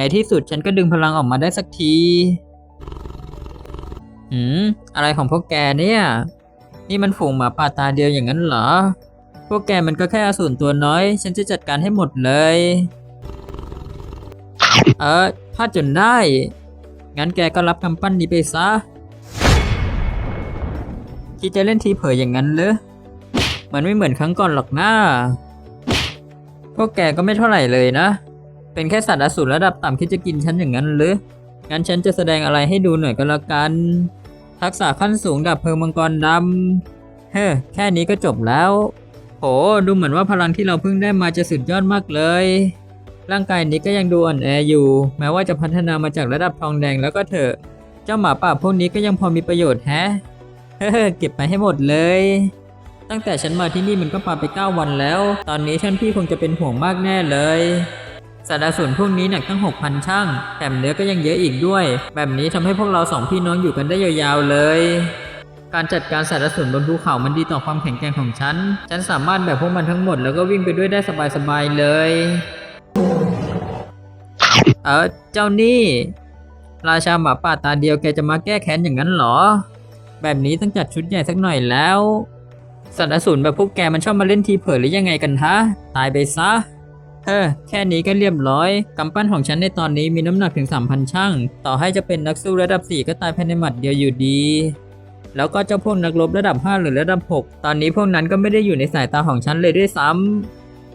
ในที่สุดฉันก็ดึงพลังออกมาได้สักที หืม อะไรของพวกแกเนี่ย นี่มันฝูงหมาป่าตาเดียวอย่างนั้นเหรอ พวกแกมันก็แค่อสูรตัวน้อย ฉันจะจัดการให้หมดเลย เออพลาดจนได้ งั้นแกก็รับกำปั้นนี้ไปซะ คิดจะเล่นทีเผยอย่างนั้นเหรอ มันไม่เหมือนครั้งก่อนหรอกนะพวกแกก็ไม่เท่าไหร่เลยนะ เป็นแค่สัตว์อสูรระดับต่ำคิดจะกินฉันอย่างนั้นหรือ งั้นฉันจะแสดงอะไรให้ดูหน่อยก็แล้วกัน ทักษะขั้นสูงดับเพลิงมังกรดำ เฮ้อแค่นี้ก็จบแล้ว โห ดูเหมือนว่าพลังที่เราเพิ่งได้มาจะสุดยอดมากเลย ร่างกายนี้ก็ยังดูอ่อนแออยู่ แม้ว่าจะพัฒนามาจากระดับทองแดงแล้วก็เถอะ เจ้าหมาป่าพวกนี้ก็ยังพอมีประโยชน์แฮะ เฮ้อเก็บไปให้หมดเลยตั้งแต่ฉันมาที่นี่มันก็ปาไป 9 วันแล้ว ตอนนี้ท่านพี่คงจะเป็นห่วงมากแน่เลย สัตว์อสูรพวกนี้หนักตั้ง 6,000 ช่าง แถมเนื้อก็ยังเยอะอีกด้วย แบบนี้ทำให้พวกเราสองพี่น้องอยู่กันได้ยาวๆเลย การจัดการสัตว์อสูรบนภูเขามันดีต่อความแข็งแกร่งของฉัน ฉันสามารถแบกพวกมันทั้งหมดแล้วก็วิ่งไปด้วยได้สบายๆเลย เออเจ้านี่ ราชาหมาป่าตาเดียวแกจะมาแก้แค้นอย่างนั้นเหรอ แบบนี้ต้องจัดชุดใหญ่สักหน่อยแล้ว สัตว์อสูรแบบพวกแกมันชอบมาเล่นทีเผยหรือยังไงกันฮะ ตายไปซะ เออแค่นี้ก็เรียบร้อย กำปั้นของฉันในตอนนี้มีน้ำหนักถึง 3,000 ชั่ง ต่อให้จะเป็นนักสู้ระดับ 4 ก็ตายภายในหมัดเดียวอยู่ดี แล้วก็เจ้าพวกนักรบระดับ 5 หรือระดับ 6 ตอนนี้พวกนั้นก็ไม่ได้อยู่ในสายตาของฉันเลยด้วยซ้ำ